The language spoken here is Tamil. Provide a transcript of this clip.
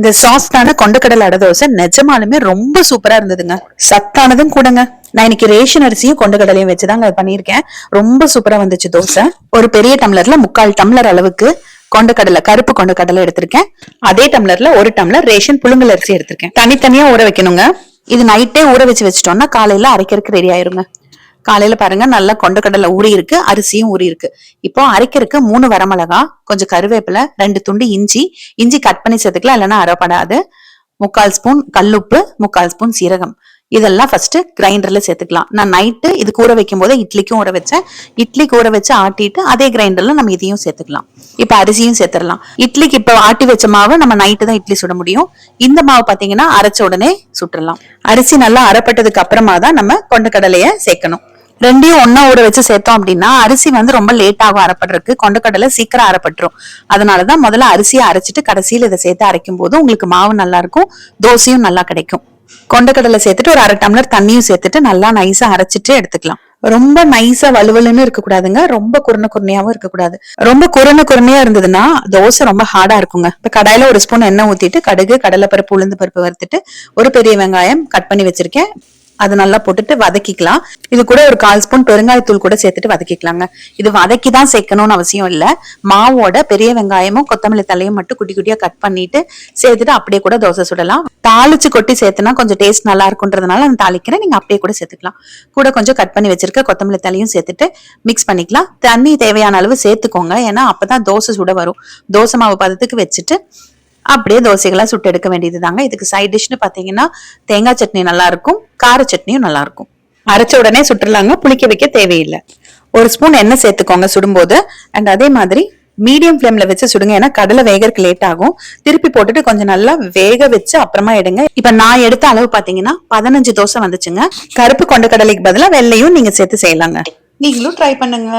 இந்த சாஃப்டான கொண்டக்கடலை அடை தோசை நிஜமாலுமே ரொம்ப சூப்பரா இருந்ததுங்க. சத்தானதும் கூடங்க. நான் இன்னைக்கு ரேஷன் அரிசியும் கொண்டக்கடலையும் வச்சுதாங்க பண்ணியிருக்கேன். ரொம்ப சூப்பரா வந்துச்சு தோசை. ஒரு பெரிய டம்ளர்ல முக்கால் டம்ளர் அளவுக்கு கொண்டக்கடலை கருப்பு கொண்டக்கடலை எடுத்திருக்கேன். அதே டம்ளர்ல ஒரு டம்ளர் ரேஷன் புழுங்கல் அரிசி எடுத்திருக்கேன். தனித்தனியா ஊற வைக்கணுங்க. இது நைட்டே ஊற வச்சு வச்சிட்டோம்னா காலையில அரைக்கிறதுக்கு ரெடி ஆயிருங்க. காலையில பாருங்க நல்லா கொண்டக்கடலை ஊறி இருக்கு அரிசியும் ஊறி இருக்கு. இப்போ அரைக்கிறதுக்கு மூணு வரமிளகா கொஞ்சம் கருவேப்பிலை ரெண்டு துண்டு இஞ்சி. இஞ்சி கட் பண்ணி சேர்த்துக்கலாம் இல்லைன்னா அரைப்படாது முக்கால் ஸ்பூன் கல்லுப்பு முக்கால் ஸ்பூன் சீரகம். இதெல்லாம் ஃபர்ஸ்ட் கிரைண்டர்ல சேர்த்துக்கலாம். நான் நைட்டு இது கூற வைக்கும் போது இட்லிக்கும் ஊற வச்சேன். இட்லி ஊற வச்சு ஆட்டிட்டு அதே கிரைண்டர்ல நம்ம இதையும் சேர்த்துக்கலாம். இப்ப அரிசியும் சேர்த்துடலாம். இட்லிக்கு இப்ப ஆட்டி வச்ச மாவு நம்ம நைட்டு தான் இட்லி சுட முடியும். இந்த மாவு பாத்தீங்கன்னா அரைச்ச உடனே சுட்டுடலாம். அரிசி நல்லா அரைப்பட்டதுக்கு அப்புறமா தான் நம்ம கொண்டக்கடலைய சேர்க்கணும். ரெண்டையும் ஒன்னா ஊற வச்சு சேர்த்தோம் அப்படின்னா அரிசி வந்து ரொம்ப லேட்டாக ஆகும் அரைப்படுறதுக்கு கொண்டக்கடலை சீக்கிரம் அரைப்பட்டுரும். அதனாலதான் முதல்ல அரிசியை அரைச்சிட்டு கடைசியில் இதை சேர்த்து அரைக்கும் போது உங்களுக்கு மாவு நல்லா இருக்கும் தோசையும் நல்லா கிடைக்கும். கொண்டக்கடலை சேர்த்துட்டு ஒரு அரை டம்ளர் தண்ணியும் சேர்த்துட்டு நல்லா நைஸா அரைச்சிட்டு எடுத்துக்கலாம். ரொம்ப நைஸா வலுவலுன்னு இருக்கக்கூடாதுங்க. ரொம்ப குறுன குறுனையாவும் இருக்கக்கூடாது. ரொம்ப குறுன குறுனையா இருந்ததுன்னா தோசை ரொம்ப ஹார்டா இருக்குங்க. இப்ப கடாயில ஒரு ஸ்பூன் எண்ணெய் ஊத்திட்டு கடுகு கடலைப்பருப்பு உளுந்து பருப்பு வறுத்துட்டு ஒரு பெரிய வெங்காயம் கட் பண்ணி வச்சிருக்கேன். அது நல்லா போட்டுட்டு வதக்கிக்கலாம். இது கூட ஒரு கால் ஸ்பூன் பெருங்காயத்தூள் கூட சேர்த்துட்டு வதக்கிக்கலாங்க. இது வதக்கி தான் சேர்க்கணும்னு அவசியம் இல்லை. மாவோட பெரிய வெங்காயமும் கொத்தமல்லி தலையும் மட்டும் குட்டி குட்டியா கட் பண்ணிட்டு சேர்த்துட்டு அப்படியே கூட தோசை சுடலாம். தாளிச்சு கொட்டி சேர்த்துனா கொஞ்சம் டேஸ்ட் நல்லா இருக்குன்றதுனால நான் தாளிக்கிறேன். நீங்க அப்படியே கூட சேர்த்துக்கலாம். கூட கொஞ்சம் கட் பண்ணி வச்சிருக்க கொத்தமல்லி தலையும் சேர்த்துட்டு மிக்ஸ் பண்ணிக்கலாம். தண்ணி தேவையான அளவு சேர்த்துக்கோங்க. ஏன்னா அப்பதான் தோசை சுட வரும். தோசை மாவு பதத்துக்கு வச்சுட்டு அப்படியே தோசைகளாக சுட்டு எடுக்க வேண்டியது தாங்க இதுக்கு சைட் டிஷ்னு பார்த்தீங்கன்னா தேங்காய் சட்னி நல்லா இருக்கும் கார சட்னியும் நல்லா இருக்கும் அரைச்ச உடனே சுட்டுலாங்க புளிக்க வைக்க தேவையில்லை. ஒரு ஸ்பூன் எண்ணெய் சேர்த்துக்கோங்க சுடும்போது. அண்ட் அதே மாதிரி மீடியம் ஃப்ளேம்ல வச்சு சுடுங்க ஏன்னா கடலை வேகறதுக்கு லேட் ஆகும். திருப்பி போட்டுட்டு கொஞ்சம் நல்லா வேக வச்சு அப்புறமா எடுங்க. இப்ப நான் எடுத்த அளவு பாத்தீங்கன்னா பதினஞ்சு தோசை வந்துச்சுங்க. கருப்பு கொண்ட கடலைக்கு பதிலாக வெள்ளையும் நீங்க சேர்த்து செய்யலாங்க. நீங்களும் ட்ரை பண்ணுங்க.